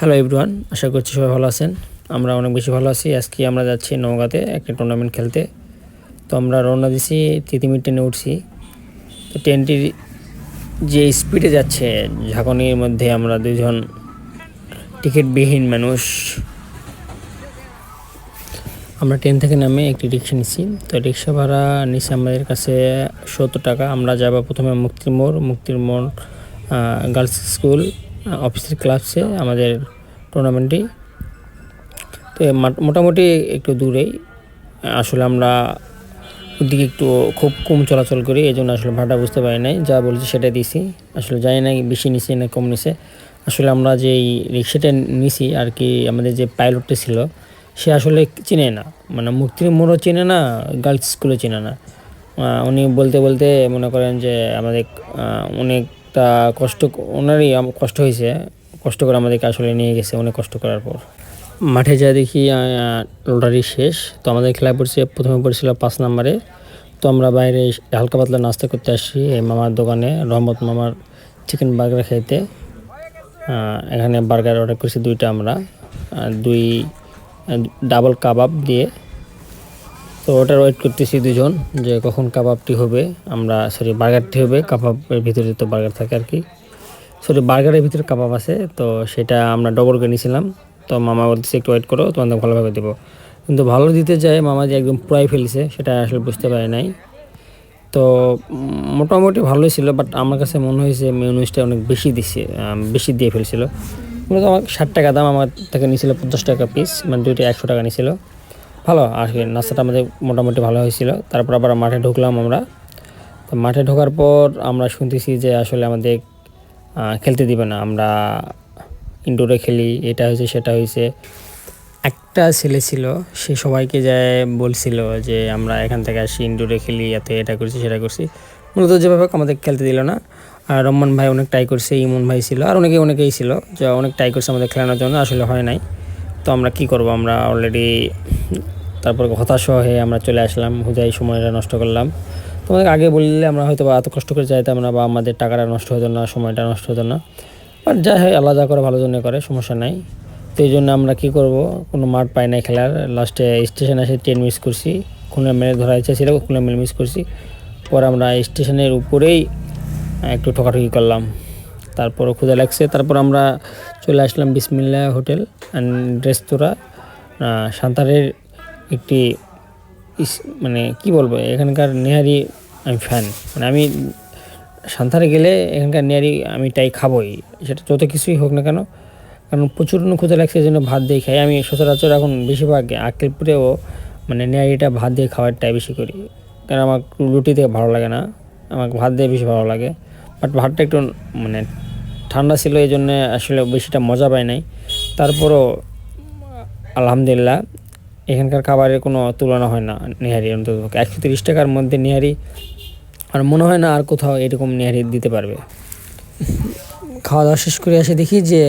Hello everyone আশা করছি সবাই ভালো আছেন। আমরা অনেক বেশি ভালো আছি। আজকে আমরা যাচ্ছি নওগাঁতে একটা টুর্নামেন্ট খেলতে। তো আমরা রওনা দিছি তিতিমির ট্রেনে উঠছি। তো ট্রেনটির যে স্পিডে যাচ্ছে, ঝাঁকুনির মধ্যে আমরা দুজন টিকিটবিহীন মানুষ। আমরা ট্রেন থেকে নামে একটি রিক্সা নিচ্ছি তো রিক্সা ভাড়া নিচ্ছে আমাদের কাছে সত্তর টাকা। আমরা যাব প্রথমে মুক্তির মোড় মুক্তির মোড় গার্লস স্কুল অফিসের ক্লাসে আমাদের টুর্নামেন্টটি তো মোটামুটি একটু দূরেই। আসলে আমরা ওদিকে একটু খুব কম চলাচল করি এই জন্য আসলে ভাড়া বুঝতে পারি নাই। যা বলছি সেটা দিছি। আসলে জানি না বেশি নিছে না কম নিছে। আসলে আমরা যে রিক্সাটা নিছি আর কি আমাদের যে পাইলটটা ছিল সে আসলে চিনে না। মানে মুক্তির মোড়ও চেনে না গার্লস স্কুলও চেনে না। উনি বলতে বলতে মনে করেন যে আমাদের আহ, অনেকটা কষ্ট ওনারই কষ্ট হয়েছে। কষ্ট করে আমাদেরকে আসলে নিয়ে গেছে অনেক কষ্ট করার পর। মাঠে যা দেখি লটারি শেষ। তো আমাদের খেলা পড়ছে প্রথমে পড়ছিল পাঁচ নম্বরে। তো আমরা বাইরে হালকা পাতলা নাস্তা করতে আসি এই মামার দোকানে, রহমত মামার চিকেন বার্গার খাইতে এখানে বার্গার অর্ডার করেছি দুইটা আমরা। দুই ডাবল কাবাব দিয়ে। তো ওটার ওয়েট করতেছি দুজন যে কখন কাবাবটি হবে। আমরা সরি বার্গারটি হবে কাবাবের ভিতরে তো বার্গার থাকে আর কি। সরি বার্গারের ভিতরে কাবাব আছে, তো সেটা আমরা ডবল করে নিয়েছিলাম। তো মামা বলতেছে, একটু ওয়েট করো, তোমাদের ভালোভাবে দেবো। কিন্তু ভালো দিতে যায় মামা যে একদম পুরাই ফেলছে, সেটা আসলে বুঝতে পারে নাই। তো মোটামুটি ভালোই ছিল বাট আমার কাছে মনে হয়েছে মিউনিসটা অনেক বেশি দিছে বেশি দিয়ে ফেলছিল। মূলত আমার ষাট টাকা দাম আমার থেকে নিয়েছিল পঞ্চাশ টাকা পিস মানে দুইটা একশো টাকা নিয়েছিল। ভালো, আর কি, নাস্তাটা আমাদের মোটামুটি ভালো হয়েছিল। তারপর আবার মাঠে ঢুকলাম আমরা। তো মাঠে ঢোকার পর আমরা শুনতেছি যে আসলে আমাদের খেলতে দিবে না। আমরা ইনডোরে খেলি, এটা হয়েছে, সেটা হয়েছে। একটা ছেলে ছিল, সে সবাইকে যায় বলছিল যে আমরা এখান থেকে আসি ইনডোরে খেলি, এতে এটা করছি, সেটা করছি। মূলত যেভাবে আমাদের খেলতে দিল না। আর রহমান ভাই অনেক ট্রাই করছে, ইমন ভাই ছিল, আর অনেকে, অনেকেই ছিল যে অনেক ট্রাই করছে আমাদের খেলানোর জন্য, আসলে হয় নাই। তো আমরা কি করব? আমরা অলরেডি তারপর হতাশ হয়ে আমরা চলে আসলাম, হুদাই সময়টা নষ্ট করলাম। তোমাদের আগে বললে আমরা হয়তো বা এত কষ্ট করে যাইতাম না বা আমাদের টাকাটা নষ্ট হতো না, সময়টা নষ্ট হতো না। বাট যাই হয় যা করে ভালো জন্য করে, সমস্যা নাই। তো এই জন্য আমরা কী করব? কোনো মাঠ পাই নাই খেলার। লাস্টে স্টেশনে এসে ট্রেন মিস করছি। খুলনা মেলে ধরা ইচ্ছা ছিল, খুলনা মেলে মিস করছি। পরে আমরা স্টেশনের উপরেই একটু ঠকাঠকি করলাম। তারপর ক্ষুদা লাগছে। তারপর আমরা চলে আসলাম বিসমিল্লা হোটেল অ্যান্ড রেস্তোরাঁ সাঁতারের একটি মানে কি বলব, এখানকার নেহারি আমি ফ্যান মানে আমি সান্তারে গেলে এখানকার নেহারি আমি তাই খাবোই। সেটা যত কিছুই হোক না কেন, কারণ প্রচুর ক্ষুদে লাগছে এই জন্য ভাত দিয়ে খাই। আমি সচরাচর এখন বেশিরভাগ আকেলপুরেও মানে নেহারিটা ভাত দিয়ে খাওয়ারটাই বেশি করি। কারণ আমার রুটিতে ভালো লাগে না, আমাকে ভাত দিয়ে বেশি ভালো লাগে। বাট ভাতটা একটু মানে ঠান্ডা ছিল এই জন্য আসলে বেশিটা মজা পাই নাই। তারপরও আলহামদুলিল্লাহ এখানকার খাবারের কোনো তুলনা হয় না নেহারি অন্তত একশো তিরিশ টাকার মধ্যে নেহারি, আর মনে হয় না আর কোথাও এরকম নেহারি দিতে পারবে। খাওয়া দাওয়া শেষ করে এসে দেখি যে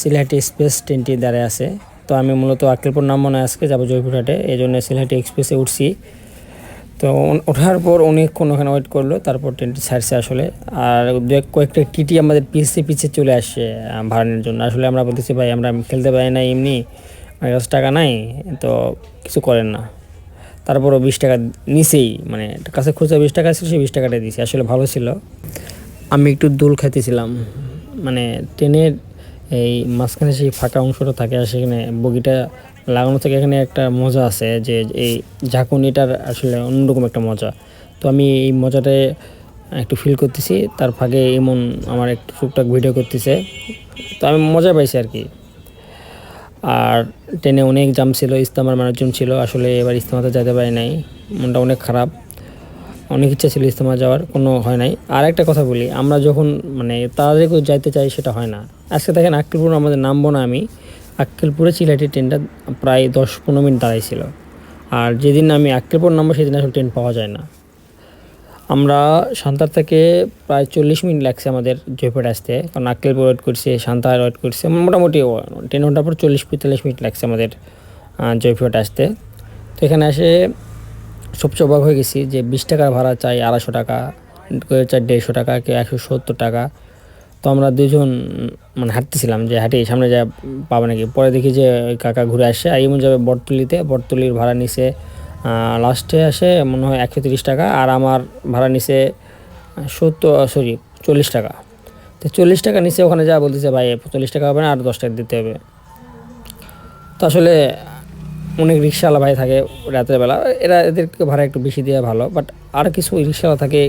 সিলহাটি এক্সপ্রেস ট্রেনটি দাঁড়ায় আছে। তো আমি মূলত আক্কেলপুর নাম মনে আজকে যাব জয়পুরহাটে এই জন্য সিলহাটি এক্সপ্রেসে উঠছি। তো ওঠার পর অনেকক্ষণ ওখানে ওয়েট করল, তারপর ট্রেনটি ছাড়ছে আসলে। আর দু এক কয়েকটা টিটি আমাদের পিছিয়ে পিছিয়ে চলে আসছে ভাড়ানোর জন্য। আসলে আমরা বলতেছি, ভাই, আমরা খেলতে পারি না এমনি। আমার টাকা নাই, তো কিছু করেন না। তারপরও বিশ টাকা নিচেই মানে কাছে খুচরা বিশ টাকা ছিল, সেই বিশ টাকাটা দিয়েছি আসলে ভালো ছিল। আমি একটু দোল খাইতেছিলাম মানে ট্রেনের এই মাঝখানে সেই ফাঁকা অংশটা থাকে, আর সেখানে বগিটা লাগানো থেকে এখানে একটা মজা আছে, যে এই ঝাঁকুনিটার আসলে অন্যরকম একটা মজা। তো আমি এই মজাটা একটু ফিল করতেছি, তার ফাঁকে এমন আমার একটু টুকটাক ভিডিও করতেছে, তো আমি মজা পাইছি আর কি। আর ট্রেনে অনেক জাম ছিল ইস্তামার মানুষজন ছিল, আসলে এবার ইস্তামাতে যেতে পারি নাই। মনটা অনেক খারাপ। অনেক ইচ্ছা ছিল ইস্তেমা যাওয়ার, কোনো হয় নাই। আর একটা কথা বলি, আমরা যখন মানে তাড়াতাড়ি যাইতে চাই সেটা হয় না। আজকে দেখেন আক্কেলপুর আমাদের নামবো না আমি। আক্কেলপুরে চিলাটি ট্রেনটা প্রায় দশ পনেরো মিনিট দাঁড়াইছিল। আর যেদিন আমি আক্কেলপুর নামবো, সেদিন আসলে ট্রেন পাওয়া যায় না। আমরা সান্তার থেকে প্রায় চল্লিশ মিনিট লাগছে আমাদের জয়পুরে আসতে, কারণ আক্কেলপুর ওয়েট করছে সান্তার ওয়েট করছে, মোটামুটি টেন ঘণ্টার পর চল্লিশ, পঁয়তাল্লিশ মিনিট লাগছে আমাদের জয়পুরহাট আসতে। তো এখানে এসে সবচেয়ে অবাক হয়ে গেছি যে বিশ টাকার ভাড়া চাই আড়াইশো টাকা কেউ চাই দেড়শো টাকা, কেউ একশো সত্তর টাকা। তো আমরা দুজন মানে হাঁটতেছিলাম যে হাঁটি, সামনে যা পাবো নাকি। পরে দেখি যে কাকা ঘুরে আসে এমন যাবে বটতলিতে, বটতলির ভাড়া নিছে লাস্টে আসে মনে হয় একশো তিরিশ টাকা আর আমার ভাড়া নিছে সত্তর সরি চল্লিশ টাকা। তো চল্লিশ টাকা নিচে ওখানে যা বলতেছে ভাই, চল্লিশ টাকা হবে না, আর দশ টাকা দিতে হবে। তো আসলে অনেক রিক্সাওয়ালা ভাই থাকে রাতের বেলা, এরা এদেরকে ভাড়া একটু বেশি দেওয়া ভালো বাট আর কিছু রিক্সাওয়ালা থাকে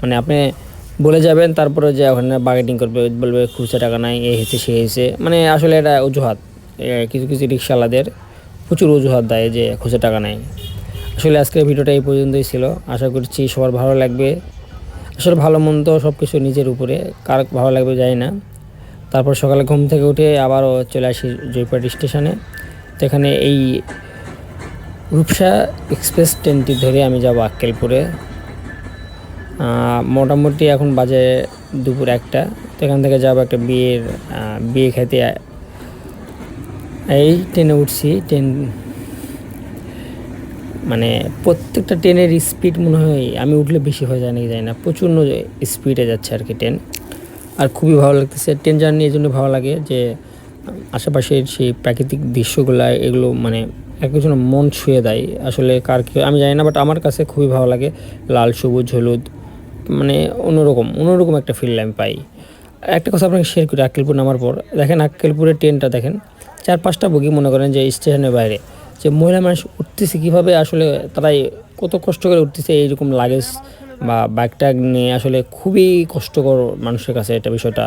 মানে আপনি বলে যাবেন, তারপরে যে ওখানে বার্গেটিং করবে, বলবে খুচরা টাকা নাই এ হয়েছে সে হয়েছে। মানে আসলে এটা অজুহাত কিছু কিছু রিক্সাওয়ালাদের প্রচুর অজুহাত দেয় যে খুচরা টাকা নাই। আসলে আজকের ভিডিওটা এই পর্যন্তই ছিল। আশা করছি সবার ভালো লাগবে। আসলে ভালো মন্দ সব কিছু নিজের উপরে। কার ভালো লাগবে জানি না। তারপর সকালে ঘুম থেকে উঠে আবারও চলে আসি জয়পাটি স্টেশনে। তো এখানে এই রূপসা এক্সপ্রেস ট্রেনটি ধরে আমি যাব আক্কেলপুরে। মোটামুটি এখন বাজে দুপুর একটা। তো এখান থেকে যাব একটা বিয়ের বিয়ে খেতে। এই ট্রেনে উঠছি। ট্রেন মানে প্রত্যেকটা ট্রেনের স্পিড মনে হয়, আমি উঠলে বেশি হয়ে যায় নাকি জানি না, প্রচণ্ড স্পিডে যাচ্ছে আর কি ট্রেন আর খুবই ভালো লাগতেছে ট্রেন জার্নি এই জন্য ভালো লাগে যে, আশেপাশের সেই প্রাকৃতিক দৃশ্যগুলো, এগুলো মানে একজন মন ছুঁয়ে দেয়। আসলে কার কি, আমি জানি না বাট আমার কাছে খুবই ভালো লাগে লাল, সবুজ, হলুদ মানে অন্যরকম অন্যরকম একটা ফিল আমি পাই। একটা কথা আপনাকে শেয়ার করি, আক্কেলপুর নামার পর। দেখেন আক্কেলপুরের ট্রেনটা দেখেন, চার পাঁচটা বগি মনে করেন যে স্টেশনের বাইরে। যে মহিলা মানুষ উঠতেছে কীভাবে আসলে তারাই কত কষ্ট করে উঠতেছে, এইরকম লাগেজ বা ব্যাগ ট্যাগ নিয়ে আসলে খুবই কষ্টকর মানুষের কাছে এটা বিষয়টা।